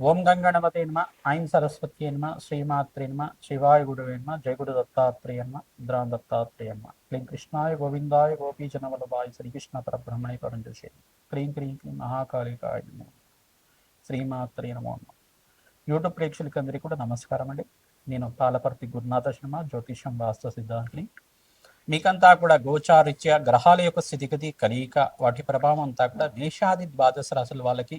ఓం గంగణపతి నమ ఐం సరస్వతి నమ శ్రీమాత్రి నమ శివాయ గురువే నమ జయ దత్తాత్రేయ నమ దత్తాత్రేయ నమ. క్లీం కృష్ణాయ గోవిందాయ గోపీజన వల్లభాయ శ్రీకృష్ణ పరబ్రహ్మణే పరంజోషే క్లీం క్రీం క్లీం మహాకాళికాయ నమో శ్రీమాత్రి నమో నమ. యూట్యూబ్ ప్రేక్షకులందరికీ కూడా నమస్కారం అండి. నేను పాలపర్తి గురునాథ శర్మ జ్యోతిషం వాస్తు సిద్ధాంతిని. మీకంతా కూడా గోచారిత్య గ్రహాల యొక్క స్థితిగతి కలియిక వాటి ప్రభావం అంతా కూడా మేషాది ద్వాదశ రాశుల వాళ్ళకి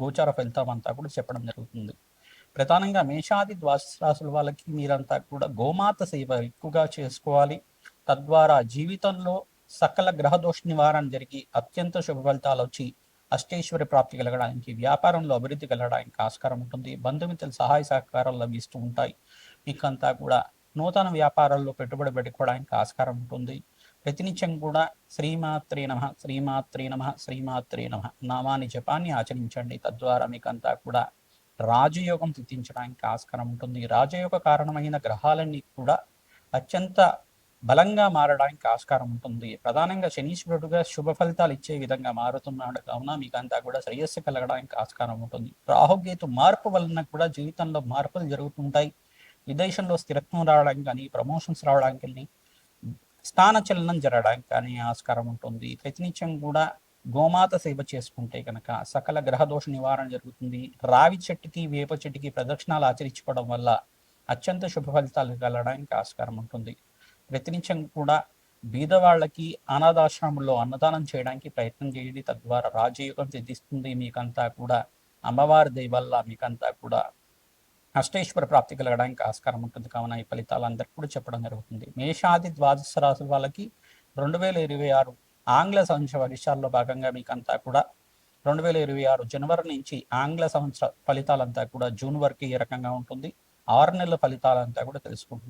గోచార ఫలితం అంతా కూడా చెప్పడం జరుగుతుంది. ప్రధానంగా మేషాది ద్వాదశ రాశుల వాళ్ళకి మీరంతా కూడా గోమాత సేవ ఎక్కువగా చేసుకోవాలి. తద్వారా జీవితంలో సకల గ్రహ దోష నివారణ జరిగి అత్యంత శుభ ఫలితాలు వచ్చి అష్టేశ్వరి ప్రాప్తి కలగడానికి వ్యాపారంలో అభివృద్ధి కలగడానికి ఆస్కారం ఉంటుంది. బంధుమిత్రుల సహాయ సహకారాలు లభిస్తూ ఉంటాయి. మీకంతా కూడా నూతన వ్యాపారాల్లో పెట్టుబడి పెట్టుకోవడానికి ఆస్కారం ఉంటుంది. ప్రతినిత్యం కూడా శ్రీమాత్రే నమ శ్రీమాత్రే నమ శ్రీమాత్రే నమ. నామాని జపాన్ని ఆచరించండి. తద్వారా మీకంతా కూడా రాజయోగం సిద్ధించడానికి ఆస్కారం ఉంటుంది. రాజయోగ కారణమైన గ్రహాలన్నీ కూడా అత్యంత బలంగా మారడానికి ఆస్కారం ఉంటుంది. ప్రధానంగా శనీశ్వరుడుగా శుభ ఫలితాలు ఇచ్చే విధంగా మారుతున్నాడు. కావున మీకంతా కూడా శ్రేయస్సు కలగడానికి ఆస్కారం ఉంటుంది. రాహుకేతు మార్పు వలన కూడా జీవితంలో మార్పులు జరుగుతుంటాయి. విదేశంలో స్థిరత్వం రావడానికి కానీ ప్రమోషన్స్ రావడానికి స్థానచలనం స్థాన చలనం జరగడానికి కానీ ఆస్కారం ఉంటుంది. ప్రతినిత్యం కూడా గోమాత సేవ చేసుకుంటే కనుక సకల గ్రహదోష నివారణ జరుగుతుంది. రావి చెట్టుకి వేప చెట్టుకి ప్రదక్షిణాలు ఆచరించుకోవడం వల్ల అత్యంత శుభ ఫలితాలు కలగడానికి ఆస్కారం ఉంటుంది. ప్రతినిత్యం కూడా బీదవాళ్ళకి అనాథాశ్రమంలో అన్నదానం చేయడానికి ప్రయత్నం చేయండి. తద్వారా రాజయోగం సిద్ధిస్తుంది. మీకంతా కూడా అమ్మవారి దయ వల్ల మీకంతా కూడా అష్టేశ్వర ప్రాప్తి కలగడానికి ఆస్కారం ఉంటుంది. కావున ఈ ఫలితాలు అందరికీ కూడా చెప్పడం జరుగుతుంది. మేషాది ద్వాదశ రాశుల వాళ్ళకి రెండు వేల ఇరవై ఆరు ఆంగ్ల సంవత్సర వర్షాల్లో భాగంగా మీకంతా కూడా రెండు వేల ఇరవై ఆరు జనవరి నుంచి ఆంగ్ల సంవత్సర ఫలితాలంతా కూడా జూన్ వరకు ఏ రకంగా ఉంటుంది? ఆరు నెలల ఫలితాలంతా కూడా తెలుసుకుంటున్నాం.